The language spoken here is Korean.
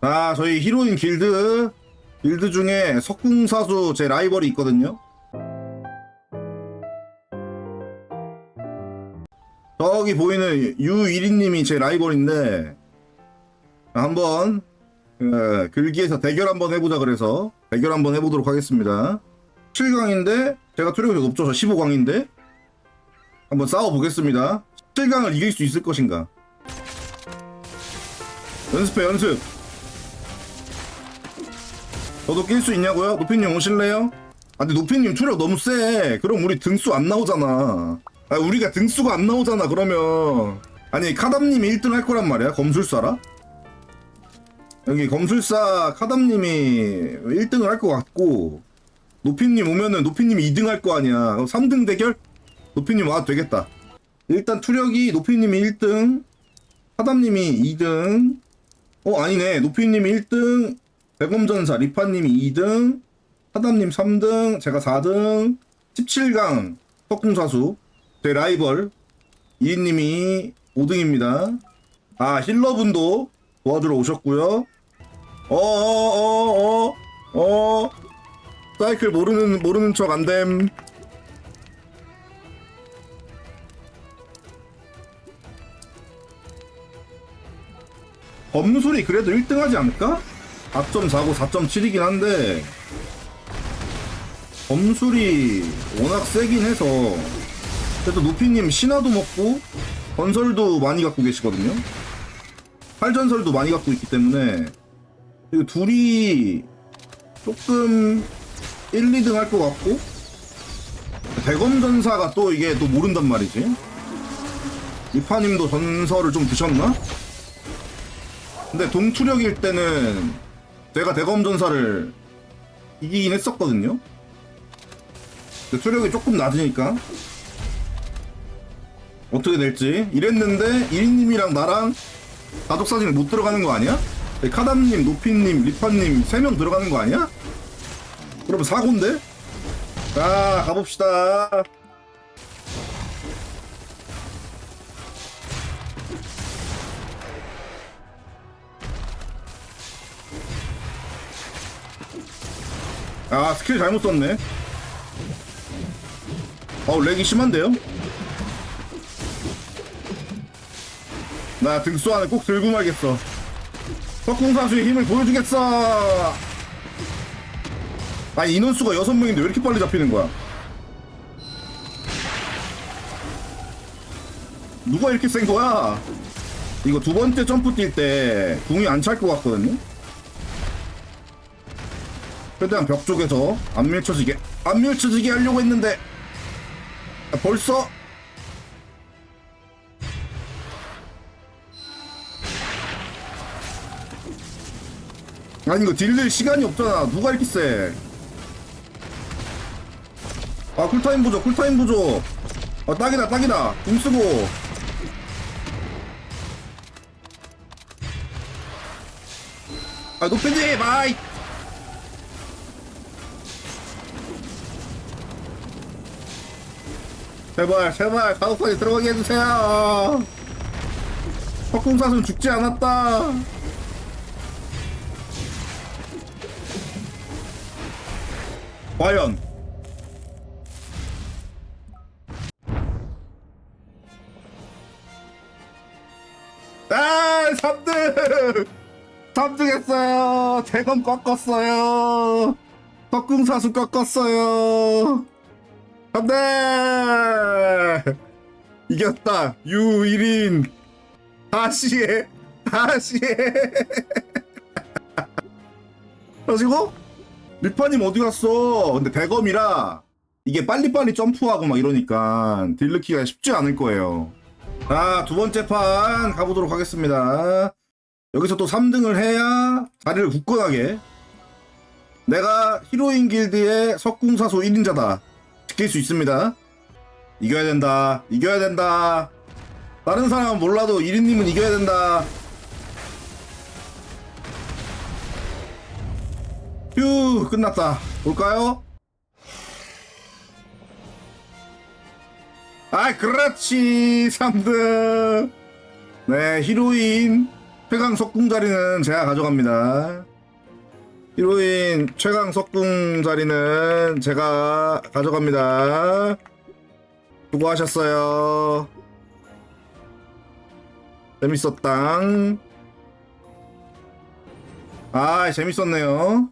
아, 저희 히로인 길드 길드 중에 석궁사수 제 라이벌이 있거든요. 저기 보이는 유일이님이 제 라이벌인데 한번 그, 글기에서 대결 한번 해보자 그래서 대결 한번 해보도록 하겠습니다. 7강인데 제가 투력이 더 높죠. 저 15강인데 한번 싸워보겠습니다. 7강을 이길 수 있을 것인가? 연습해 연습. 저도 낄 수 있냐고요? 노피님 오실래요? 아 근데 노피님 투력 너무 세. 그럼 우리 등수 안 나오잖아. 아 우리가 등수가 안 나오잖아 그러면. 아니 카담님이 1등 할 거란 말이야 검술사라? 여기 검술사 카담님이 1등을 할 것 같고 노피님 오면은 노피님이 2등 할 거 아니야. 그럼 3등 대결? 노피님 와도 되겠다. 일단 투력이 노피님이 1등, 하담님이 2등, 어 아니네 노피님이 1등, 백검전사 리파님이 2등, 하담님 3등, 제가 4등, 17강 석궁사수 제 라이벌 이인님이 5등입니다. 아 힐러분도 도와주러 오셨고요. 어어어어 어, 어, 어. 사이클 모르는 모르는 척 안됨. 검술이 그래도 1등 하지 않을까? 4.49, 4.7이긴 한데 검술이 워낙 세긴 해서 그래도 노피님 신화도 먹고 건설도 많이 갖고 계시거든요. 팔전설도 많이 갖고 있기 때문에 이거 둘이 조금 1, 2등 할 것 같고 대검전사가 또 이게 또 모른단 말이지. 이파님도 전설을 좀 드셨나? 근데 동투력일 때는 제가 대검전사를 이기긴 했었거든요. 근데 투력이 조금 낮으니까 어떻게 될지 이랬는데 이리님이랑 나랑 가족 사진을 못 들어가는 거 아니야? 카담님, 노피님, 리파님 세 명 들어가는 거 아니야? 그러면 사고인데? 자 가봅시다. 아 스킬 잘못 썼네. 어우 렉이 심한데요? 나 등수 안에 꼭 들고 말겠어. 석궁 사수의 힘을 보여주겠어! 아니 인원수가 6명인데 왜 이렇게 빨리 잡히는 거야? 누가 이렇게 센 거야? 이거 두 번째 점프 뛸 때 궁이 안 찰 것 같거든요 최대한 벽 쪽에서 안 밀쳐지게 안 밀쳐지게 하려고 했는데 아, 벌써? 아니 이거 딜릴 시간이 없잖아. 누가 이렇게 세? 아 쿨타임 보조 쿨타임 보조 아 딱이다 딱이다. 궁 쓰고. 아 노팬님 아이 제발 제발 가옥까지 들어가게 해주세요. 석궁사슴 죽지 않았다. 과연. 아 3등 3등 했어요. 대검 꺾었어요. 석궁사슴 꺾었어요 안돼! 이겼다. 유일인. 다시 해. 다시 해. 그래가지고? 리파님 어디 갔어? 근데 대검이라 이게 빨리빨리 점프하고 막 이러니까 딜르키가 쉽지 않을 거예요. 자 두 번째 판 가보도록 하겠습니다. 여기서 또 3등을 해야 자리를 굳건하게. 내가 히로인 길드의 석궁사소 1인자다 지킬 수 있습니다. 이겨야 된다. 이겨야 된다. 다른 사람은 몰라도 1인님은 이겨야 된다. 휴, 끝났다. 볼까요? 아, 그렇지. 3등. 네, 히로인. 최강 석궁 자리는 제가 가져갑니다. 히로인 최강 석궁 자리는 제가 가져갑니다. 수고하셨어요. 재밌었당. 아, 재밌었네요.